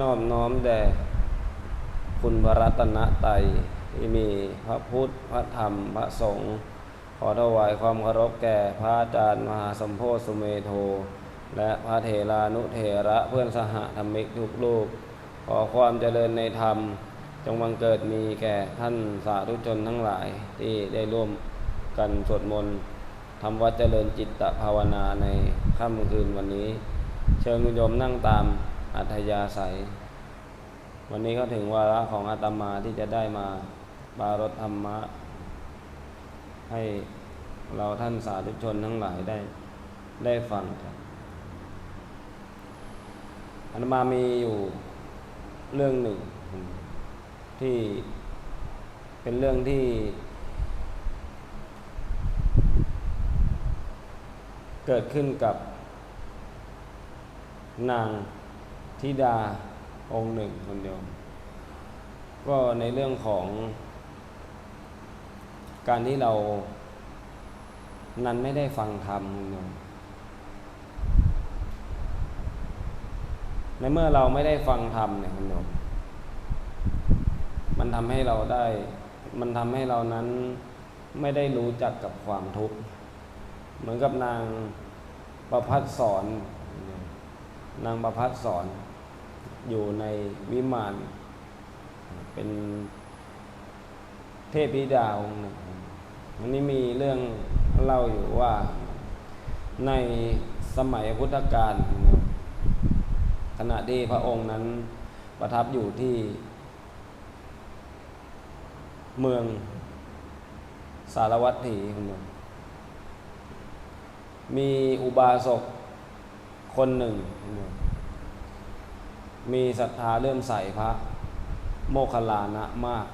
นอบน้อมแด่คุณพระรัตนตรัยที่มีพระพุทธ พระธรรม พระสงฆ์ขอถวายความเคารพแก่พระอาจารย์มหาสมโพธิสุเมโท และพระเถรานุเถระเพื่อนสหธรรมิกทุกรูปขอความเจริญในธรรม จงบังเกิดมีแก่ท่านสาธุชนทั้งหลายที่ได้ร่วมกันสวดมนต์ทำวัดเจริญจิตตภาวนาในค่ำคืนวันนี้ เชิญคุณโยมนั่งตาม อัธยาศัย วันนี้ก็ถึงวาระของอาตมาที่จะได้มาบารถธรรมะ ให้เราท่านสาธุชนทั้งหลายได้ได้ฟังกันอาตมามีอยู่เรื่องหนึ่งที่เป็นเรื่องที่ เกิดขึ้นกับนาง ธิดาองค์หนึ่งคนเดียว ก็ในเรื่องของ การที่เรานั้นไม่ได้ฟังธรรมคนเดียวในเมื่อเราไม่ได้ฟังธรรมเนี่ยคุณโยมมันทำให้เราได้ มันทำให้เรานั้นไม่ได้รู้จักกับความทุกข์ เหมือนกับนางประพัดสอน นางประพัดสอน อยู่ในวิมาน เป็นเทพธิดาองค์หนึ่งวันนี้มีเรื่องเล่าอยู่ว่าในสมัยพุทธกาลขณะที่พระองค์นั้นประทับอยู่ที่เมืองสารวัตถีมีอุบาสกคนหนึ่ง มีศรัทธาเลื่มใส่พระ โมคคัลลานะมาก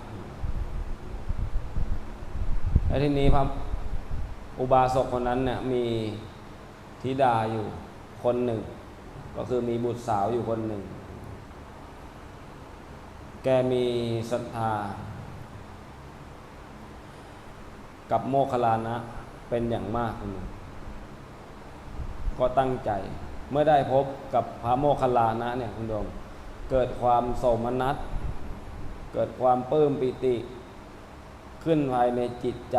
และทีนี้พระอุบาสกคนนั้นเนี่ยมีธิดาอยู่คนหนึ่ง ก็คือมีบุตรสาวอยู่คนหนึ่ง แกมีศรัทธา กับโมคคัลลานะเป็นอย่างมากคุณก็ตั้งใจ เมื่อได้พบกับพระโมคคัลลานะเนี่ยคุณโยมเกิดความโสมนัส เกิดความปลื้มปิติ ขึ้นภายในจิตใจ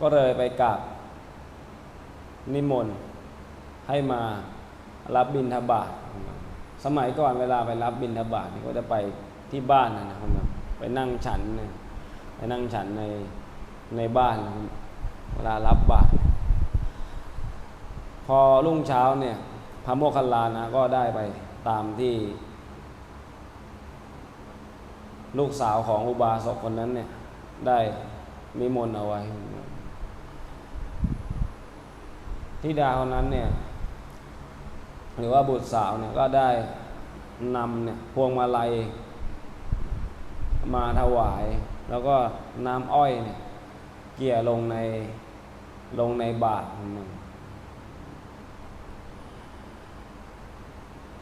ก็เลยไปกราบนิมนต์ให้มารับบิณฑบาตสมัยก่อนเวลาไปรับบิณฑบาตก็จะไปที่บ้านนะนะครับไปนั่งฉันนะไปนั่งฉันในในบ้าน เวลารับบาตร พอรุ่งเช้าเนี่ยพระโมคคัลลานะก็ได้ไปตามที่ ลูกสาวของอุบาสกคนนั้นเนี่ยได้มิมนเอาไว้ที่ดาคนนั้นเนี่ยหรือว่าบุตรสาวเนี่ยก็ได้นำเนี่ยพวงมาลัยมาถวาย แล้วก็น้ำอ้อยเนี่ยเกี่ยลงในลงในบาตรพ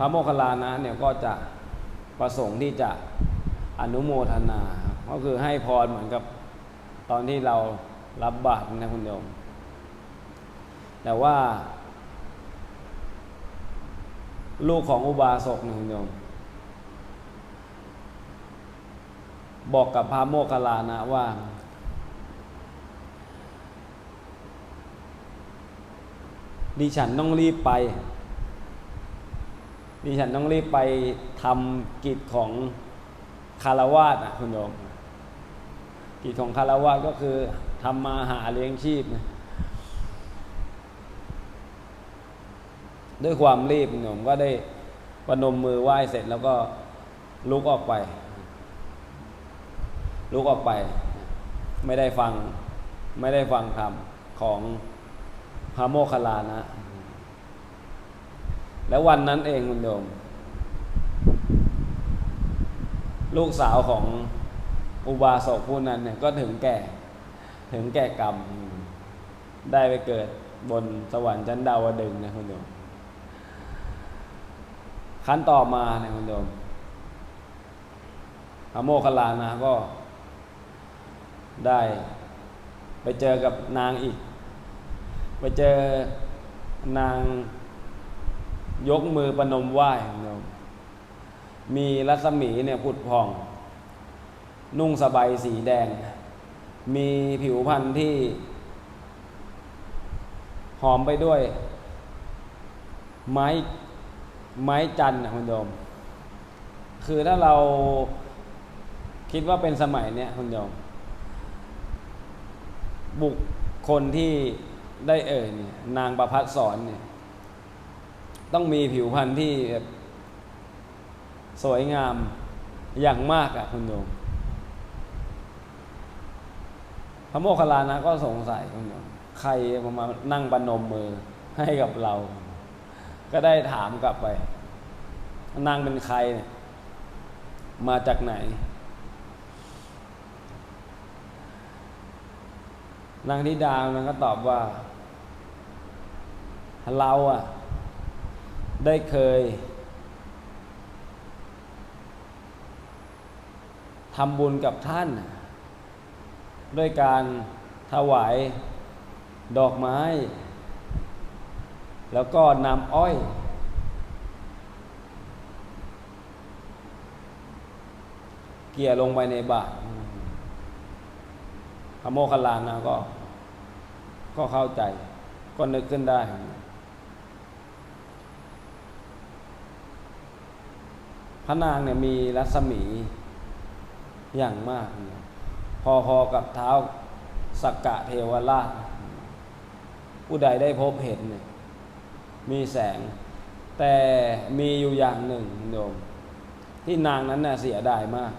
ระโมคคัลลานะเนี่ยก็จะประสงค์ที่จะอนุโมทนา ก็คือให้พรเหมือนกับตอนที่เรารับบาตรนะคุณโยม แต่ว่า ลูกของอุบาสกนะคุณโยม บอกกับพระโมคคัลลานะว่า ดิฉันต้องรีบไป ดิฉันต้องรีบไปทำกิจของคารวาสนะคุณโยมกิจของคารวาสก็คือทำมาหาเลี้ยงชีพนะด้วยความรีบโยมก็ได้ประนมมือไหว้เสร็จแล้วก็ลุกออกไป ลุกออกไป ไม่ได้ฟังไม่ได้ฟังธรรมของพระโมคคัลลานะ แล้ววันนั้นเองคุณโยม ลูกสาวของอุบาสกผู้นั้นเนี่ยก็ถึงแก่ ถึงแก่กรรม ได้ไปเกิดบนสวรรค์ชั้นดาวดึงนะคุณโยมขั้นต่อมาเนี่ยคุณโยมพระโมคคัลลานะก็ได้ไปเจอกับนางอีก ไปเจอนาง ยกมือประนมไหว้คุณโยมมีรัศมีเนี่ยผุดพอง นุ่งสบายสีแดง มีผิวพรรณที่หอมไปด้วย ไม้ไม้จันนะคุณโยม คือถ้าเราคิดว่าเป็นสมัยเนี้ยคุณโยม บุคคลที่ได้เอ่ยเนี่ยนางประพัดสอนเนี่ย ต้องมีผิวพรรณที่สวยงามอย่างมากอะคุณโยม พระโมคคัลลานะก็สงสัยคุณโยมใครมานั่งปรนมมือให้กับเรา ก็ได้ถามกลับไป นางเป็นใครเนี่ยมาจากไหน นางธิดามันก็ตอบว่า เราอะ ได้เคยทำบุญกับท่าน ด้วยการถวายดอกไม้ แล้วก็นำอ้อย เกี่ยลงไปในบาตรพระโมคคัลลานะก็ ก็เข้าใจ ก็นึกขึ้นได้ พระนางเนี่ยมีรัศมีอย่างมาก พอๆกับเท้าสักกะเทวราช ผู้ใดได้พบเห็นเนี่ยมีแสง แต่มีอยู่อย่างหนึ่งโยมที่นางนั้นน่ะเสียดายมาก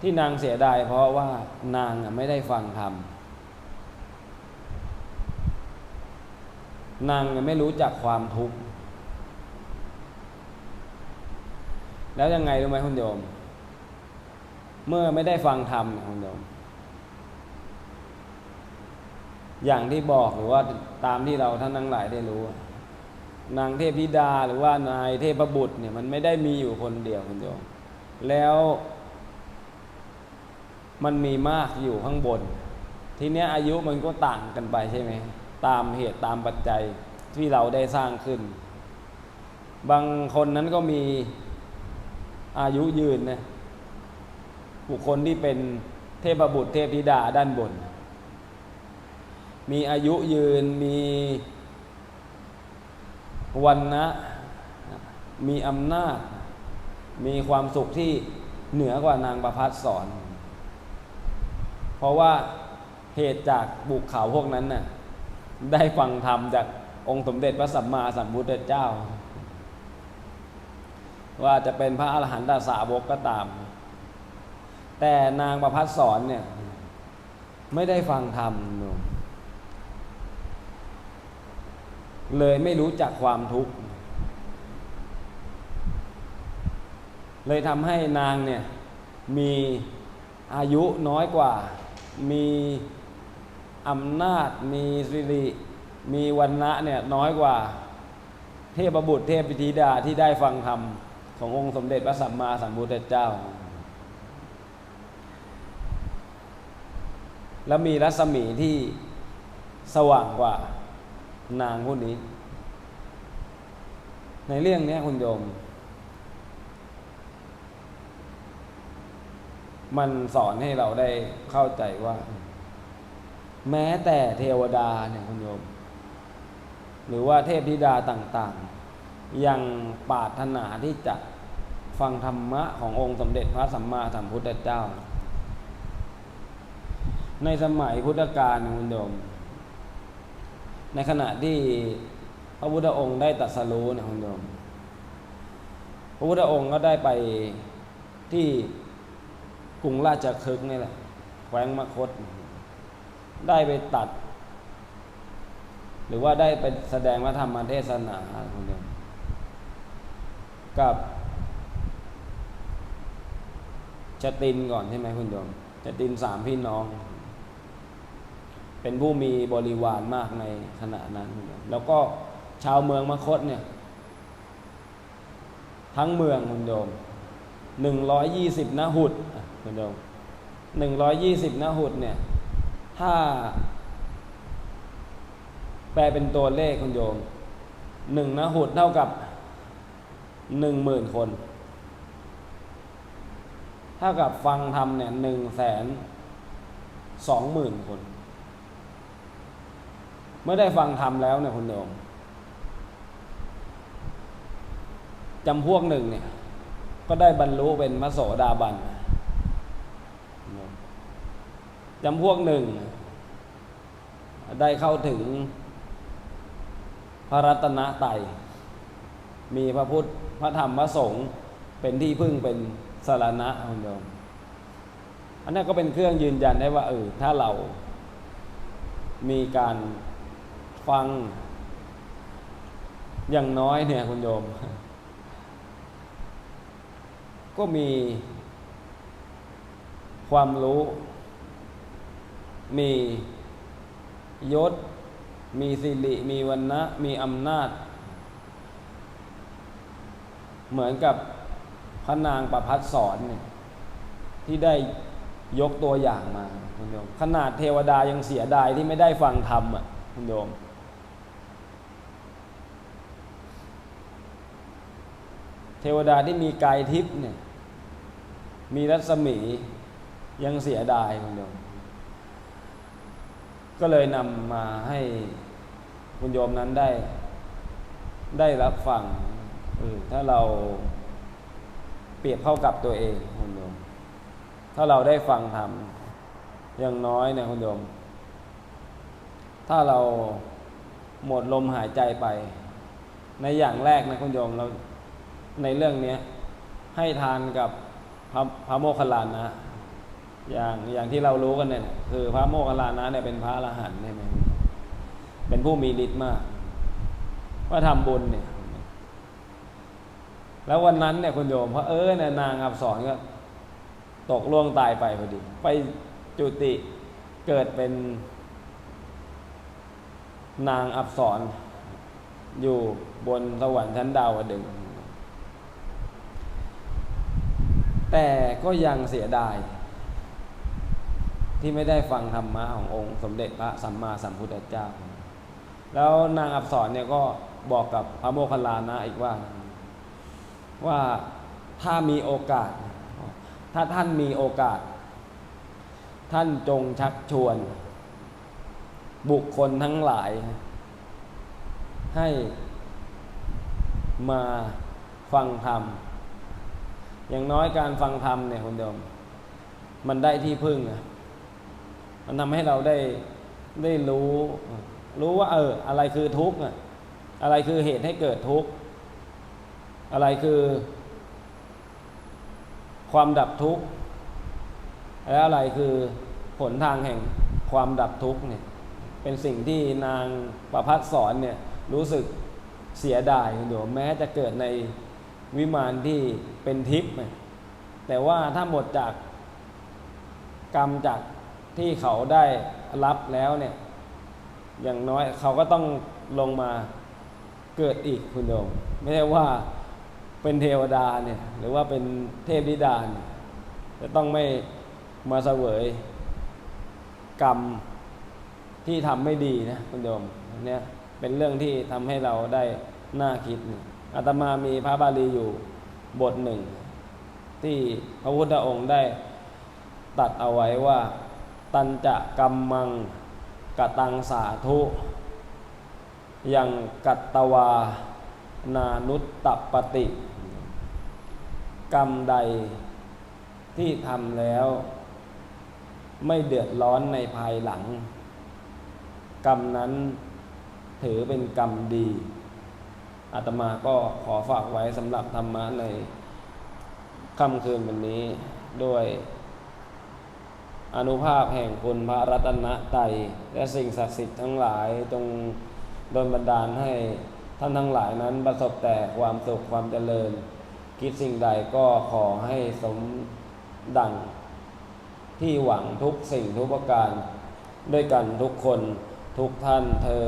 ที่นางเสียดายเพราะว่านางไม่ได้ฟังธรรมนางไม่รู้จักความทุกข์ แล้วยังไงรู้ไหมคุณโยม เมื่อไม่ได้ฟังธรรมคุณโยม อย่างที่บอกหรือว่าตามที่เราท่านทั้งหลายได้รู้ นางเทพธิดาหรือว่านายเทพบุตรเนี่ยมันไม่ได้มีอยู่คนเดียวคุณโยม แล้วมันมีมากอยู่ข้างบน ทีเนี้ยอายุมันก็ต่างกันไปใช่ไหมตามเหตุตามปัจจัยที่เราได้สร้างขึ้น บางคนนั้นก็มี อายุยืนนะบุคคลที่เป็นเทพบุตรเทพธิดาด้านบน มีอายุยืนมีวันนะมีอำนาจ มีความสุขที่เหนือกว่านางประพัดสอน เพราะว่าเหตุจากบุกเขาพวกนั้นน่ะได้ฟังธรรมจากองค์สมเด็จพระสัมมาสัมพุทธเจ้า ว่าจะเป็นพระอรหันตสาวกก็ตาม แต่นางประพัดสอนเนี่ย ไม่ได้ฟังธรรมเลยไม่รู้จักความทุกข์ เลยทำให้นางเนี่ย มีอายุน้อยกว่า มีอำนาจ มีสิริ มีวันณะเนี่ยน้อยกว่า เทพบุตรเทพพิธิดาที่ได้ฟังธรรม ขององค์สมเด็จพระสัมมาสัมพุทธเจ้า แล้วมีรัศมีที่สว่างกว่านางผู้นี้ ในเรื่องนี้คุณโยม มันสอนให้เราได้เข้าใจว่า แม้แต่เทวดาเนี่ยคุณโยม หรือว่าเทพธิดาต่าง ๆ ยังปรารถนาที่จะฟังธรรมะขององค์สมเด็จพระสัมมาสัมพุทธเจ้า ในสมัยพุทธกาลคุณโยมในขณะที่พระพุทธองค์ได้ตรัสรู้นะคุณโยมพระพุทธองค์ก็ได้ไปที่กรุงราชคฤห์นี่แหละแขวงมคต ได้ไปตัด หรือว่าได้ไปแสดงพระธรรมเทศนาคุณโยม กับจตินก่อนใช่ไหมคุณโยมจตินสามพี่น้อง เป็นผู้มีบริวารมากในขณะนั้นแล้วก็ชาวเมืองมคตเนี่ย ทั้งเมืองคุณโยมหนึ่งร้อยยี่สิบนหุดคุณโยมหนึ่งร้อยยี่สิบนหุดเนี่ย ถ้า แปลเป็นตัวเลขคุณโยมหนึ่งนะหุดเท่ากับ หนึ่งหมื่นคนเท่ากับฟังธรรมเนี่ยหนึ่งแสนสองหมื่นคน เมื่อได้ฟังธรรมแล้วเนี่ยคุณโยมจำพวกหนึ่งเนี่ย ก็ได้บรรลุเป็นพระโสดาบันจำพวกหนึ่ง ได้เข้าถึงพระรัตนตรัย มีพระพุทธพระธรรมพระสงฆ์เป็นที่พึ่งเป็นสารณะคุณโยมอันนี้ก็เป็นเครื่องยืนยันได้ว่าเออถ้าเรามีการฟังอย่างน้อยเนี่ยคุณโยม ก็มีความรู้ มียศ มีสิริ มีวันนะ มีอำนาจ เหมือนกับพระนางประพัดสอนเนี่ยที่ได้ยกตัวอย่างมาคุณโยมขนาดเทวดายังเสียดายที่ไม่ได้ฟังธรรมอะคุณโยมเทวดาที่มีกายทิพย์เนี่ยมีรัศมียังเสียดายคุณโยม ก็เลยนำมาให้คุณโยมนั้นได้ ได้รับฟัง อถ้าเราเปรียบเข้ากับตัวเองคุณโยมถ้าเราได้ฟังทำอย่างน้อยเนี่ยคุณโยมถ้าเราหมดลมหายใจไป ในอย่างแรกนะคุณโยมเราในเรื่องนี้ให้ทานกับพระพระโมคคัลลานะ อย่างอย่างที่เรารู้กันเนี่ยคือพระโมคคัลลานะเนี่ยเป็นพระอรหันต์ใช่ไหมเป็นผู้มีฤทธิ์มากว่าทำบุญเนี่ย แล้ววันนั้นเนี่ยคุณโยมพระเออเนี่ยนางอับสอนก็ตกล่วงตายไปพอดี ไปจุติเกิดเป็น นางอับสอนอยู่บนสวรรค์ชั้นดาวดึง แต่ก็ยังเสียดาย ที่ไม่ได้ฟังธรรมะขององค์ สมเด็จพระสัมมาสัมพุทธเจ้า แล้วนางอับสรเนี่ยก็บอกกับพระโมคคัลลานะอีกว่า ว่าถ้ามีโอกาส ถ้าท่านมีโอกาส ท่านจงชักชวน บุคคลทั้งหลาย ให้มาฟังธรรม อย่างน้อยการฟังธรรมเนี่ยคุณโยมมันได้ที่พึ่งอะมันทำให้เราได้ได้รู้ รู้ว่าเออ อะไรคือทุกข์อะไรคือเหตุให้เกิดทุกข์ อะไรคือ ความดับทุกข์และอะไรคือผลทางแห่งความดับทุกข์เนี่ยเป็นสิ่งที่นางประพัดสอนเนี่ยรู้สึกเสียดายเดี๋ยวแม้จะเกิดในวิมานที่เป็นทิพย์แต่ว่าถ้าหมดจากกรรมจากที่เขาได้รับแล้วเนี่ยอย่างน้อยเขาก็ต้องลงมาเกิดอีกคุณโยมไม่ใช่ว่า เป็นเทวดาเนี่ยหรือว่าเป็นเทพธิดานจะต้องไม่มาเสวยกรรมที่ทำไม่ดีนะคุณโยมเนี่ยเป็นเรื่องที่ทำให้เราได้น่าคิดอาตมามีพระบาลีอยู่บทหนึ่ง ที่พระพุทธองค์ได้ตัดเอาไว้ว่า ตันจะกัมมังกตังสาธุ ยังกัตตวา นานุตตปฏิ กรรมใดที่ทำแล้ว ไม่เดือดร้อนในภายหลัง กรรมนั้นถือเป็นกรรมดีอาตมาก็ขอฝากไว้สำหรับธรรมะในค่ำคืนวันนี้ด้วยอนุภาพแห่งคุณพระรัตนตรัยและสิ่งศักดิ์สิทธิ์ทั้งหลายจงโดนบันดาลให้ ท่านทั้งหลายนั้นประสบแต่ความสุขความเจริญ คิดสิ่งใดก็ขอให้สมดัง ที่หวังทุกสิ่งทุกประการ ด้วยกันทุกคนทุกท่านเทอ